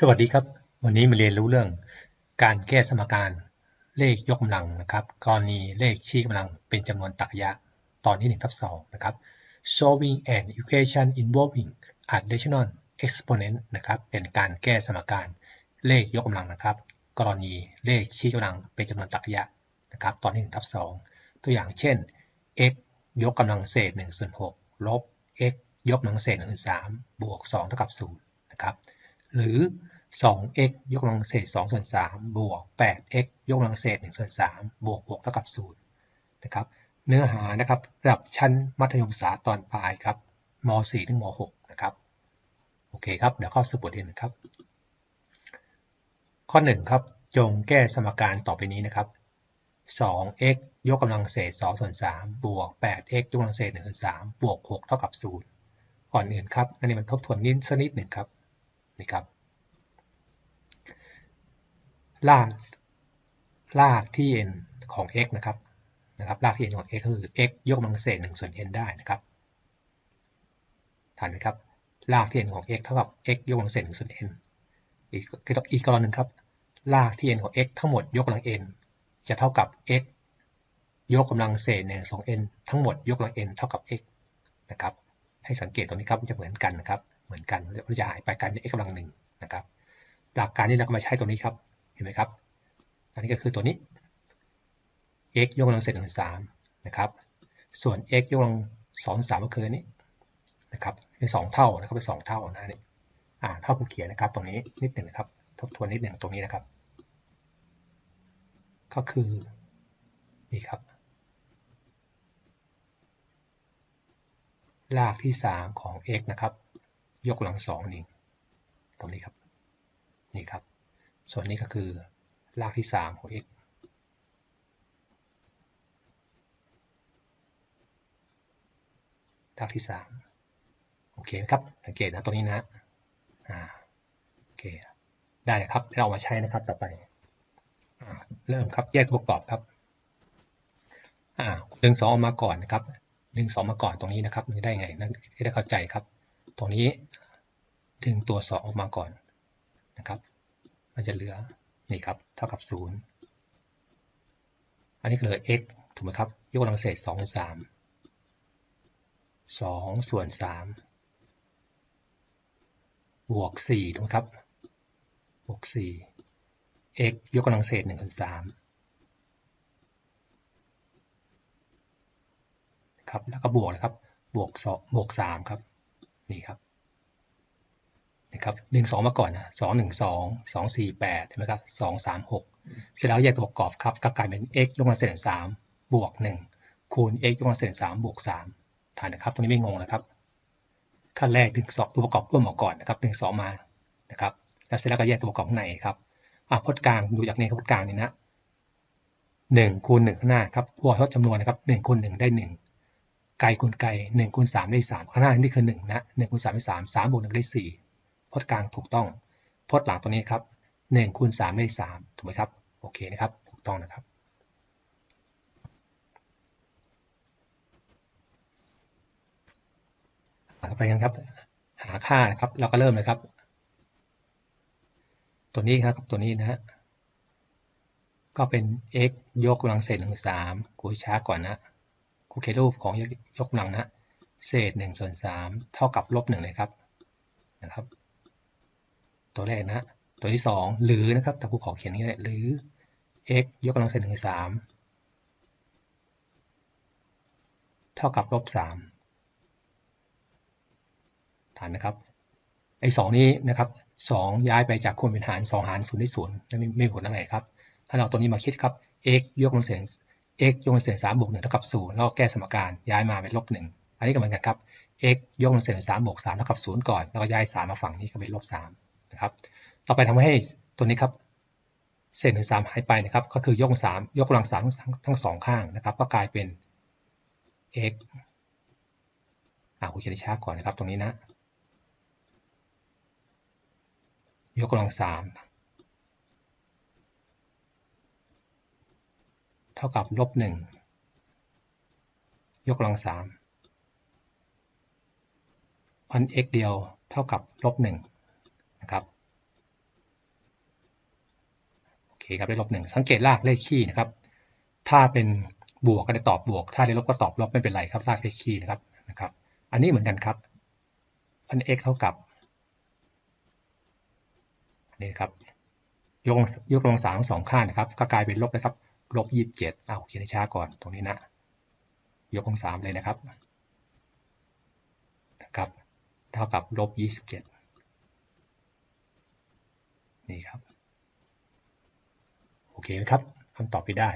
สวัสดีครับ วันนี้มาเรียนรู้เรื่อง การแก้สมการเลขยกกำลังนะครับกรณีเลขชี้กำลังเป็นจำนวนตรรกะยะตอนที่1ทับ2นะครับ showing an equation involving additional exponent นะครับเป็นการแก้สมการเลขยกกำลังนะครับ กรณีเลขชี้กำลังเป็นจำนวนตรรกะยะนะครับตอนที่1ทับ2ตัวอย่างเช่น x ยกกำลังเศษ1ส่วน6ลบ x ยกกำลังเศษ1ส่วน3บวก2เท่ากับ0นะครับ หรือ 2x ยกกำลังเศษ2ส่วน3บวก 8x ยกกำลังเศษ1ส่วน3บวกบวกเท่ากับ0นะครับ เนื้อหานะครับระดับชั้นมัธยมศึกษาตอนปลายครับม .4 ถึงม .6 นะครับ โอเคครับ เดี๋ยวเข้าสู่บทเรียนครับ ข้อ 1 ครับ จงแก้สมการต่อไปนี้นะครับ 2x ยกกำลังเศษ2ส่วน3บวก 8x ยกกำลังเศษ1ส่วน3บวก 6 เท่ากับ 0 ก่อนอื่นครับ อันนี้มันทบทวนนิดสักนิดหนึ่งครับ นี่ครับรากรากที่ n ของ x นะครับนะครับรากที่ n ของ x คือ x ยกกำลังเศษ1ส่วน n ได้นะครับทันไหมครับรากที่ n ของ x เท่ากับ x ยกกำลังเศษ1ส่วน n อีกอีกกรณีหนึ่งครับรากที่ n ของ x ทั้งหมดยกกำลัง n จะเท่ากับ x ยกกำลังเศษ1 2 n ทั้งหมดยกกำลัง n เท่ากับ x นะครับให้สังเกตตรงนี้ครับมันจะเหมือนกันนะครับ เหมือนกันมันจะหายไปกลายเป็น x กำลังหนึ่งนะครับ หลักการนี้เราก็มาใช้ตัวนี้ครับ เห็นไหมครับ อันนี้ก็คือตัวนี้ x ยกกำลังเศษหนึ่งสามนะครับ ส่วน x ยกกำลังสองสามก็คืออันนี้นะครับ เป็นสองเท่านะครับ เป็นสองเท่านะนี่อ่าเท่ากับเขียนนะครับ ตรงนี้นิดหนึ่งนะครับ ทบทวนนิดหนึ่งตรงนี้นะครับ ก็คือนี่ครับรากที่ 3 ของ x นะครับ ยกกำลังสองนี่ตรงนี้ครับ นี่ครับ ส่วนนี้ก็คือรากที่3ของ x รากที่3โอเคครับ สังเกตนะตรงนี้นะอ่าโอเค ได้นะครับ เรามาใช้นะครับต่อไปเริ่มครับ แยกตัวประกอบครับอ่าดึงสองออกมาก่อนนะครับดึงสองมาก่อนตรงนี้นะครับมันได้ไงนั่นให้ได้เข้าใจครับ ตรงนี้ดึงตัวสองออกมาก่อนนะครับมันจะเหลือนี่ครับเท่ากับ 0 อันนี้เหลือ x ถูกไหมครับยกกำลังเศษ2ส่วน3 2 ส่วน 3 บวก 4 ถูกไหมครับบวก 4 x ยกกำลังเศษ1ส่วน3ครับแล้วก็บวกนะครับบวก2บวก 3 ครับ นี่ครับนะครับหนึ่งสองมาก่อนนะสองหนึ่งสองสองสี่แปดใช่ไหมครับสองสามหกเสร็จแล้วแยกตัวประกอบครับก็กลายเป็น x ยกกำลังเศษสามบวกหนึ่งคูณ x ยกกำลังเศษสามบวกสามถ่ายนะครับ ตรงนี้ไม่งงนะครับขั้นแรกดึงสองตัวประกอบร่วมออกก่อนนะครับดึงสองมานะครับ แล้วเสร็จแล้วก็แยกตัวประกอบข้างในครับอ่าพจน์กลางดูจากนี้ครับพจน์กลางนี่นะหนึ่งคูณหนึ่งข้างหน้าครับพวกทดจำนวนนะครับหนึ่งคูณหนึ่งได้หนึ่ง ไกลคูณไกลหนึ่งคูณสามได้สามข้างหน้านี่คือหนึ่งนะหนึ่งคูณสามได้สามสามบวกหนึ่งได้สี่พจน์กลางถูกต้องพจน์หลังตัวนี้ครับ1คูณ3ได้3ถูกไหมครับโอเคนะครับถูกต้องนะครับต่อไปกันครับ หาค่านะครับ เราก็เริ่มเลยครับ ตัวนี้ครับตัวนี้นะฮะก็เป็น x ยกกำลังเศษหนึ่งสามกูช้าก่อนนะ กูเขียนรูปของยกกำลังนะ เศษหนึ่งส่วนสามเท่ากับลบหนึ่งเลยครับนะครับ ตัวแรกนะ ตัวที่ 2 หรือนะครับแต่ผู้ขอเขียนนี้หรือ x ยกกำลังเศษหนึ่งสามเท่ากับลบสามฐานนะครับไอ้สองนี้นะครับสองย้ายไปจากคูณเป็นหารสองหารศูนย์ที่ศูนย์ไม่ไม่ผลอะไรครับ ถ้าเราตัวนี้มาคิดครับ x ยกกำลังเศษ x ยกกำลังเศษสามบวกหนึ่งเท่ากับศูนย์แล้วแก้สมการย้ายมาเป็นลบหนึ่งอันนี้ก็เหมือนกันครับ x ยกกำลังเศษสามบวกสามเท่ากับศูนย์ก่อนแล้วก็ย้ายสามมาฝั่งนี้ก็เป็นลบสามนะครับต่อไปทำให้ตัวนี้ครับเศษหนึ่งสามหายไปนะครับ ก็คือยกสามยกกำลังสามทั้งสองข้างนะครับ ก็กลายเป็น x อ่าคุณเขียนช้าก่อนนะครับตรงนี้นะ ยกกำลังสาม เท่ากับลบหนึ่งยกกำลังสามอัน x เดียวเท่ากับลบหนึ่งนะครับโอเคครับได้ลบหนึ่งสังเกตรากเลขคี่นะครับ ถ้าเป็นบวกก็จะตอบบวก ถ้าได้ลบก็ตอบลบไม่เป็นไรครับรากเลขคี่นะครับนะครับ อันนี้เหมือนกันครับพัน x เท่ากับนี่ครับยกยกลงสามสองข้างนะครับ ก็กลายเป็นลบเลยครับ ลบยี่สิบเจ็ดเอาเขียนให้ช้าก่อนตรงนี้นะ ยกลงสามเลยนะครับนะครับเท่ากับลบยี่สิบเจ็ดนี่ครับ โอเคไหมครับคำตอบไปได้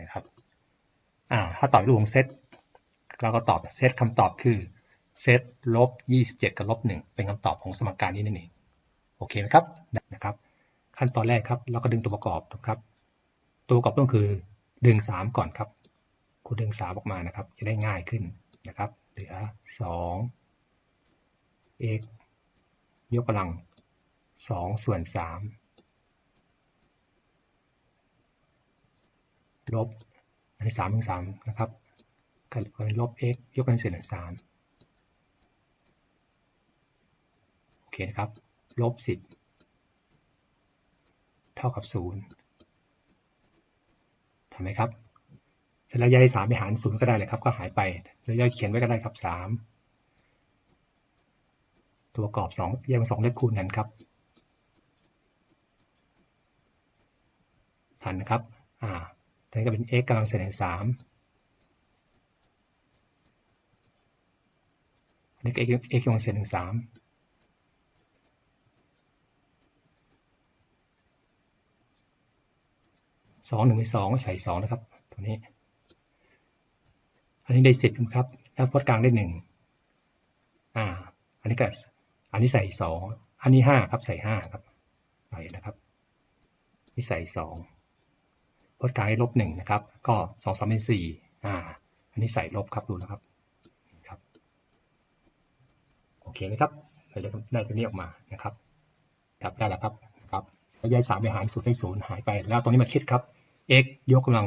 นะครับอ่าถ้าตอบรูปวงเซตเราก็ตอบเซตคำตอบคือเซตลบ27 กับลบ1เป็นคำตอบของสมการนี้นั่นเอง โอเคไหมครับนะครับ ขั้นตอนแรกครับ เราก็ดึงตัวประกอบนะครับ ตัวประกอบต้องคือดึง 3 ก่อนครับ คุณดึง 3 ออกมานะครับ จะได้ง่ายขึ้นนะครับเหลือ2 x ยกกำลัง 2 ส่วน 3 ลบ อันนี้3ถึง3นะครับก็เป็นลบ x ยกกำลังเศษหนึ่ง3โอเคนะครับ ลบ 10 เท่ากับ 0 ทำไหมครับเสร็จแล้วย้าย3ไปหาร0ก็ได้เลยครับ ก็หายไปแล้วย้ายเขียนไว้ก็ได้ครับ3ตัวประกอบ2แยกเป็น2เลขคูณกันครับทันนะครับ อ่าตอนนี้ก็เป็น x กำลังเศษสามนนี้ก็ x x กำลังเศษหนึ่งสาม สองหนึ่งเป็นสองใส่สองนะครับ ตัวนี้ อันนี้ได้สิบครับ แล้วพจน์กลางได้หนึ่งอ่า อันนี้ก็อันนี้ใส่สองอันนี้ห้าครับใส่ห้าครับไปนะครับนี่ใส่สองพจน์กลางให้ลบหนึ่งนะครับ ก็สองสามเป็นสี่อ่า อันนี้ใส่ลบครับดูนะครับครับ โอเคไหมครับเราได้ตัวนี้ออกมานะครับครับได้แล้วครับครับแล้วย้ายสามไปหารศูนย์ได้ศูนย์หายไป แล้วตรงนี้มาคิดครับ x ยกกำลัง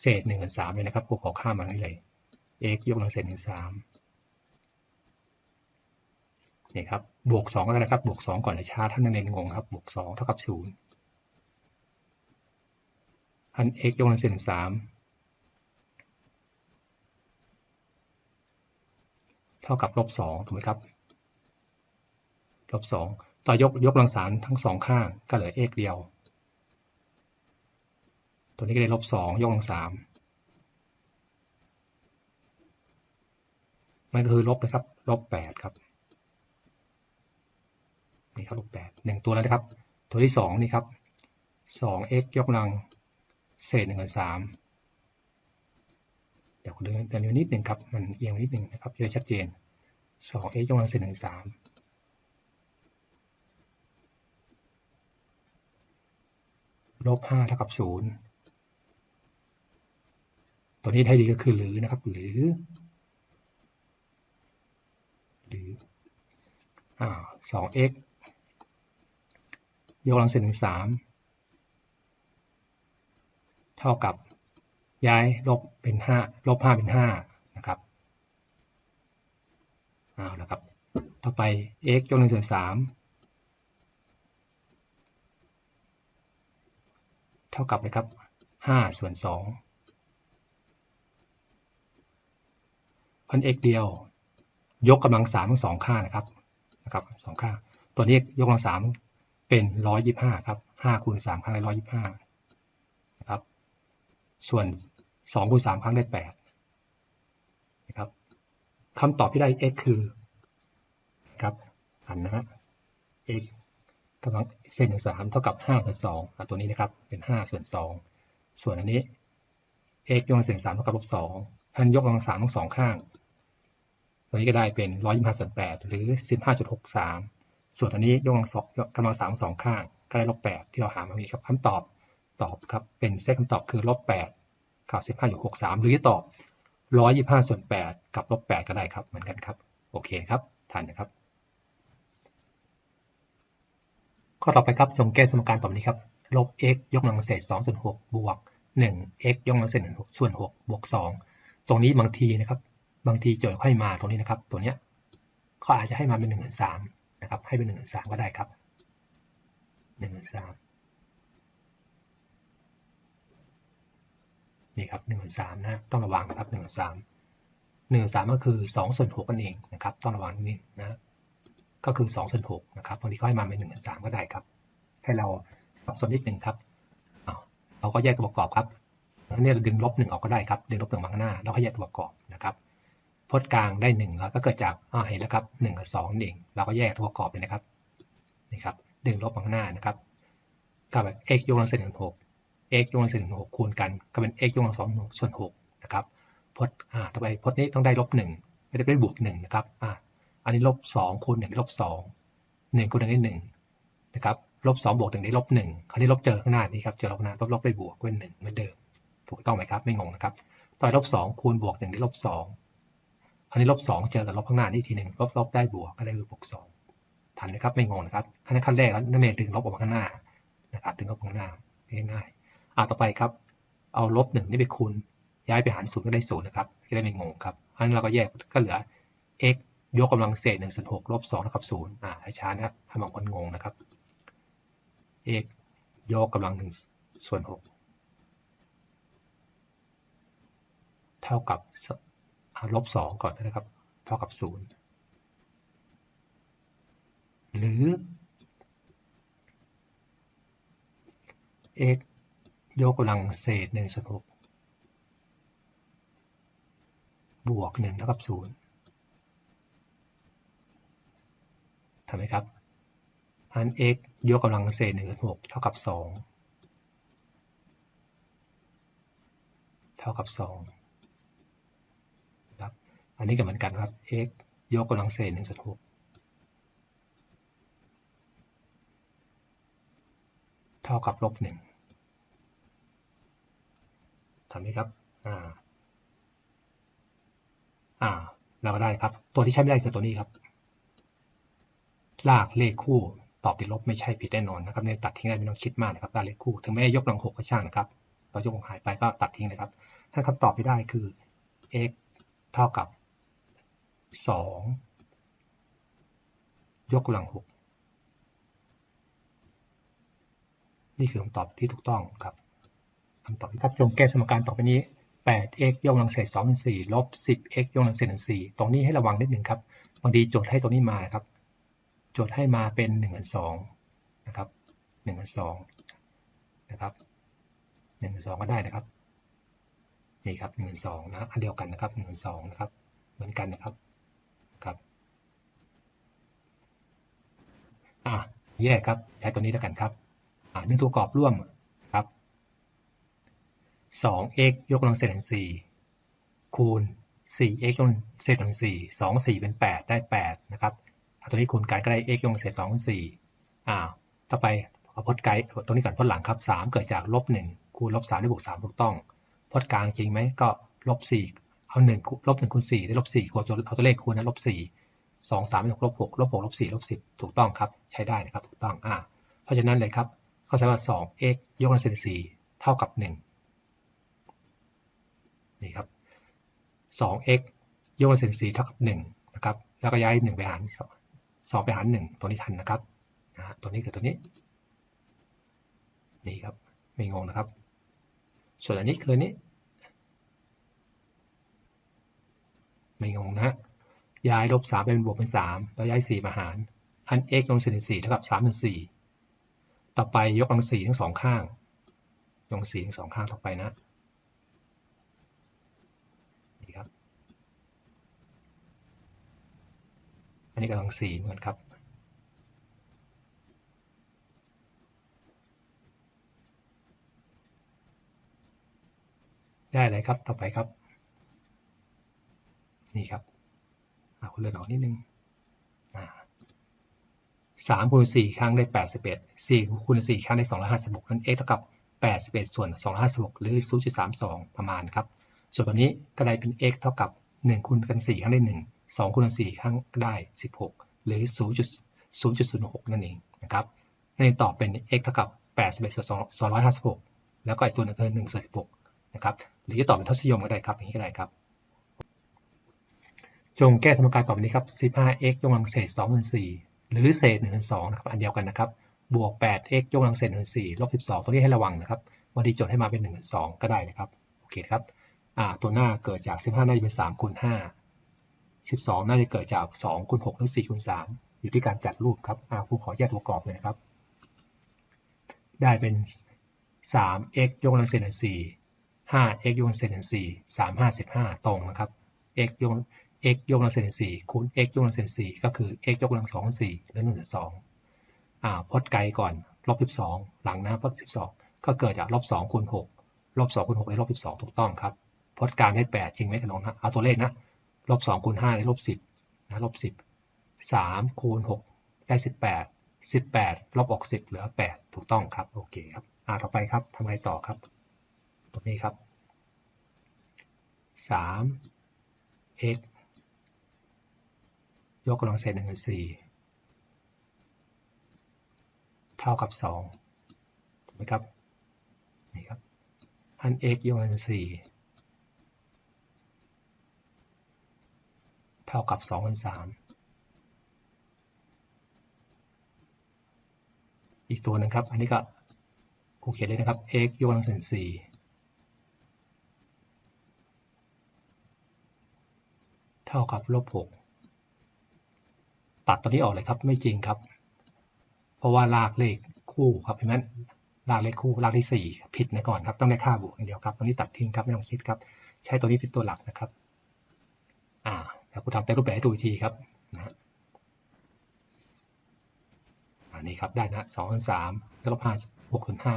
เศษหนึ่งกับสามเลยนะครับพวกขอข้ามมานี่เลย x ยกกำลังเศษหนึ่งสามนี่ครับบวกสองก็ได้ครับบวกสองก่อนเลยช้าท่านนักเรียนงงครับบวกสองเท่ากับศูนย์พัน x ยกกำลังเศษหนึ่งสามเท่ากับลบสองถูกไหมครับลบสองต่อยกยกกำลังสามทั้งสองข้างก็เหลือ x เดียว ตัวนี้ก็ได้ลบสองยกกำลังสามมันก็คือลบนะครับ ลบแปดครับ นี่ครับลบแปดหนึ่งตัวแล้วนะครับ ตัวที่สองนี่ครับสอง x ยกกำลังเศษหนึ่งกับสามเดี๋ยวคุณเดินเดินนิดหนึ่งครับ มันเอียงนิดหนึ่งนะครับจะได้ชัดเจนสอง x ยกกำลังเศษหนึ่งสามลบห้าเท่ากับศูนย์ ตัวนี้ให้ดีก็คือหรือนะครับหรือหรืออ่าสอง x ยกกำลังเศษหนึ่งสามเท่ากับย้ายลบเป็นห้าลบห้าเป็นห้านะครับเอาละครับ ต่อไป x ยกหนึ่งส่วนสามเท่ากับเลยครับห้าส่วนสอง พัน x เดียวยกกำลังสามทั้งสองข้างนะครับนะครับสองข้างตัวนี้ยกกำลังสามเป็นร้อยยี่ห้าครับห้าคูณสามครั้งได้ร้อยยี่ห้านะครับส่วนสองคูณสามครั้งได้แปดนะครับคำตอบที่ได้ x คือครับอันนะฮะ x กำลังเส้นหนึ่งสามเท่ากับห้าส่วนสองตัวนี้นะครับเป็นห้าส่วนสองส่วนอันนี้ x ยกกำลังเศษสามเท่ากับลบสองท่านยกกำลังสามทั้งสองข้าง ตัวนี้ก็ได้เป็นร้อยยี่ห้าส่วนแปดหรือสิบห้าจุดหกสามส่วนอันนี้ยกกำลังสองกำลังสามสองข้าง ก็ได้ลบแปดที่เราหามามีครับคำตอบตอบครับเป็นเซตคำตอบคือลบแปดกับสิบห้าจุดหกสามหรือตอบร้อยยี่ห้าส่วนแปดกับลบแปดก็ได้ครับเหมือนกันครับ โอเคครับทันนะครับ ข้อต่อไปครับจงแก้สมการต่อไปนี้ครับลบ x ยกกำลังเศษ2ส่วน6บวก 1 x ยกกำลังเศษ1ส่วน6บวก 2 ตรงนี้บางทีนะครับ บางทีโจทย์ให้มาตรงนี้นะครับ ตัวเนี้ยเขาอาจจะให้มาเป็น1นึ่งสามนะครับ ให้เป็น1นึ่งสามก็ได้ครับ1นึ่งสามนี่ครับ1นึ่งสามนะต้องระวังนะครับ1นึ่งสามหนึ่งสามก็คือ2ส่วน6กันเองนะครับ ต้องระวังนิดนะก็คือ2ส่วน6นะครับบางทีเขาให้มาเป็น1นึ่งสามก็ได้ครับ ให้เราสับสนนิดหนึ่งครับเราก็แยกตัวประกอบครับนี่เราดึงลบหนึ่งออกก็ได้ครับ ดึงลบหนึ่งมาข้างหน้า แล้วก็แยกตัวประกอบนะครับ พจน์กลางได้หนึ่งแล้วก็เกิดจากอ่าเห็นแล้วครับหนึ่งกับสองเองเราก็แยกตัวประกอบเลยนะครับนี่ครับดึงลบมาข้างหน้านะครับกับ x ยกกำลังเศษถึงหก x ยกกำลังเศษถึงหกคูณกันก็เป็น x ยกกำลังสองส่วนหกนะครับพจน์อ่าต่อไปพจน์นี้ต้องได้ลบหนึ่งไม่ได้ได้บวกหนึ่งนะครับอ่าอันนี้ลบสองคูณหนึ่งได้ลบสองหนึ่งคูณหนึ่งได้หนึ่งนะครับลบสองบวกหนึ่งได้ลบหนึ่งคราวนี้ลบเจอข้างหน้านี้ครับเจอลบหน้าลบลบได้บวกเป็นหนึ่งเหมือนเดิมถูกต้องไหมครับไม่งงนะครับต่อลบสองคูณบวกหนึ่งได้ลบสอง คราวนี้ลบสองเจอกับลบข้างหน้านี่ทีหนึ่งลบลบได้บวกก็ได้คือบวกสองทันไหมครับไม่งงนะครับขั้นขั้นแรกแล้วนั่นเองดึงลบออกมาข้างหน้านะครับดึงลบข้างหน้าง่ายๆอ่าต่อไปครับ เอาลบหนึ่งนี่ไปคูณย้ายไปหารศูนย์ก็ได้ศูนย์นะครับจะได้ไม่งงครับเพราะฉะนั้นเราก็แยกก็เหลือ x ยกกำลังเศษหนึ่งส่วนหกลบสองเท่ากับศูนย์อ่าให้ช้านะครับถ้าบางคนงงนะครับ x ยกกำลังหนึ่งส่วนหกเท่ากับ ลบสองก่อนนะครับ เท่ากับศูนย์หรือ x ยกกำลังเศษหนึ่งส่วนหกบวกหนึ่งเท่ากับศูนย์ทำไหมครับอัน x ยกกำลังเศษหนึ่งส่วนหกเท่ากับสองเท่ากับส อันนี้ก็เหมือนกันครับ x ยกกำลังเศษหนึ่งส่วนหกเท่ากับลบหนึ่งทำไหมครับ อ่า อ่า เราก็ได้ครับ ตัวที่ใช้ไม่ได้คือตัวนี้ครับ ลากเลขคู่ตอบติดลบไม่ใช่ผิดแน่นอนนะครับในตัดทิ้งได้ไม่ต้องคิดมากนะครับลากเลขคู่ ถึงแม้ยกกำลังหกก็ช่างนะครับ เรายกหายไปก็ตัดทิ้งเลยครับ ถ้าคำตอบที่ได้คือ x เท่ากับ สองยกกำลังหกนี่คือคำตอบที่ถูกต้องครับคำตอบที่ครับจงแก้สมการต่อไปนี้ 8x ยกกำลังเศษ2 4ลบ 10x ยกกำลังเศษ1 4ตรงนี้ให้ระวังนิดหนึ่งครับ บางทีโจทย์ให้ตรงนี้มานะครับ โจทย์ให้มาเป็น1กับ2นะครับ1กับ2นะครับ1กับ2ก็ได้นะครับ นี่ครับ1กับ2นะอันเดียวกันนะครับ1กับ2นะครับ เหมือนกันนะครับ อะแยกครับใช้ตัวนี้แล้วกันครับอ่าเนื่องตัวกรอบร่วมครับ 2x ยกกำลังเศษ4คูณ 4x ยกกำลังเศษ4 2 4เป็น 8 ได้ 8 นะครับเอาตัวนี้คูณกันก็ได้ x ยกกำลังเศษ2 4อ่าต่อไปเอาพจน์ไกด์ตัวนี้ก่อนพจน์หลังครับ 3 เกิดจากลบ1คูณลบ3ได้บวก3ถูกต้องพจน์กลางจริงไหมก็ลบ4เอา1ลบ1คูณ4ได้ลบ4คูณเอาตัวเลขคูณนะลบ4 2 3เป็น6ลบ6ลบ6ลบ4ลบ10ถูกต้องครับ ใช้ได้นะครับถูกต้องอ่าเพราะฉะนั้นเลยครับข้อสมว่า2 x ยกกำลังเศษ4เท่ากับ1นี่ครับ 2x ยกกำลังเศษ4เท่ากับ1นะครับ แล้วก็ย้าย1ไปหาร2ไปหาร1ตัวนี้ทันนะครับนะตัวนี้คือตัวนี้ นี่ครับ ไม่งงนะครับ ส่วนอันนี้คือนี้ ไม่งงนะ ย้ายลบ3เป็นบวกเป็น3แล้วย้าย4มาหารอัน x ลงเศษ4เท่ากับ3เป็น4ต่อไปยกกำลังสี่ทั้งสองข้าง ลงสี่ทั้งสองข้างต่อไปนะนี่ครับ อันนี้กำลังสี่เหมือนครับได้เลยครับ ต่อไปครับ นี่ครับ คุณเลือกออกนิดนึงอ่าสามคูณสี่ครั้งได้แปดสิบเอ็ดสี่คูณสี่ครั้งได้สองร้อยห้าสิบหกนั่น x เท่ากับแปดสิบเอ็ดส่วนสองร้อยห้าสิบหกหรือศูนย์จุดสามสองประมาณครับ ส่วนตัวนี้ก็ได้เป็น x เท่ากับหนึ่งคูณกันสี่ครั้งได้หนึ่งสองคูณกันสี่ครั้งได้สิบหกหรือศูนย์จุดศูนย์จุดศูนย์หกนั่นเองนะครับนั่นตอบเป็น x เท่ากับแปดสิบเอ็ดส่วนสองร้อยห้าสิบหกแล้วก็อีกตัวนึงคือหนึ่งส่วนสิบหกนะครับ หรือจะตอบเป็นทศนิยมก็ได้ครับอย่างนี้ก็ได้ครับ จงแก้สมการต่อไปนี้ครับ 15x ยกกำลังเศษ2ส่วน4หรือเศษ1ส่วน2นะครับ อันเดียวกันนะครับ บวก 8x ยกกำลังเศษ1ส่วน4ลบ 12ตัวนี้ให้ระวังนะครับวันดีโจทย์ให้มาเป็น1ส่วน2ก็ได้นะครับ โอเคครับ อ่า ตัวหน้าเกิดจาก 15 น่าจะเป็น3คูณ5 12 น่าจะเกิดจาก2คูณ6หรือ4คูณ3อยู่ที่การจัดรูปครับ อ่าครูขอแยกตัวประกอบเลยนะครับ ได้เป็น 3x ยกกำลังเศษ4 5x ยกกำลังเศษ4 3 5 15 ตรงนะครับ x ยก x ยกกำลังเศษ4คูณ x ยกกำลังเศษ4ก็คือ x ยกกำลัง2 4หรือ1ส่วน2อ่าพจน์ไกลก่อนลบ12หลังนะลบ12ก็เกิดจากลบ2คูณ6ลบ2คูณ6ได้ลบ12ถูกต้องครับพจน์กลางได้8จริงไหมกันน้องนะเอาตัวเลขนะลบ2คูณ5ได้ลบ10นะลบ10 3คูณ6ได้18 18ลบออก10เหลือ8ถูกต้องครับโอเคครับอ่าต่อไปครับทำไงต่อครับตรงนี้ครับ3 x ยกกำลังเศษ1ส่วน4เท่ากับ2ถูกไหมครับนี่ครับพัน x ยกกำลังเศษ4เท่ากับ2พัน3อีกตัวหนึงครับ อันนี้ก็ครูเขียนเลยนะครับ x ยกกำลังเศษ4เท่ากับลบ6 ตัดตัวนี้ออกเลยครับ ไม่จริงครับ เพราะว่าลากเลขคู่ครับเห็นไหมลากเลขคู่ลากที่ 4 ผิดนะก่อนครับ ต้องได้ค่าบวกอย่างเดียวครับตัวนี้ตัดทิ้งครับไม่ต้องคิดครับ ใช้ตัวนี้เป็นตัวหลักนะครับ อ่าเดี๋ยวครูทำเต็มรูปแบบให้ดูอีกทีครับนะอันนี้ครับได้นะสองพันสามลบห้าหกส่วนห้า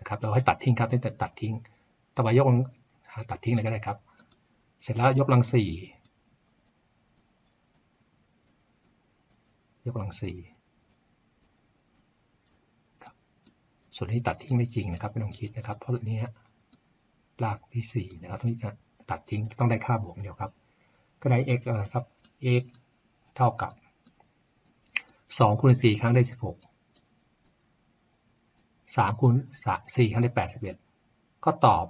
นะครับเราให้ตัดทิ้งครับตั้งแต่ตัดทิ้งต่อไปยกตัดทิ้งเลยก็ได้ครับ เสร็จแล้วยกลังสี่ ยกกำลังสี่ครับส่วนนี้ตัดทิ้งไม่จริงนะครับไม่ต้องคิดนะครับ เพราะนี้รากที่สี่นะครับต้องตัดทิ้งต้องได้ค่าบวกเดียวครับ ก็ได้ x อะไรครับ x เท่ากับสองคูณสี่ครั้งได้สิบหกสามคูณสี่ครั้งได้แปดสิบเอ็ดก็ตอบ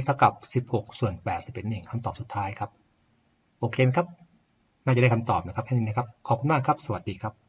x เท่ากับสิบหกส่วนแปดสิบเอ็ดเองคำตอบสุดท้ายครับ โอเคไหมครับ น่าจะได้คำตอบนะครับแค่นี้นะครับ ขอบคุณมากครับ สวัสดีครับ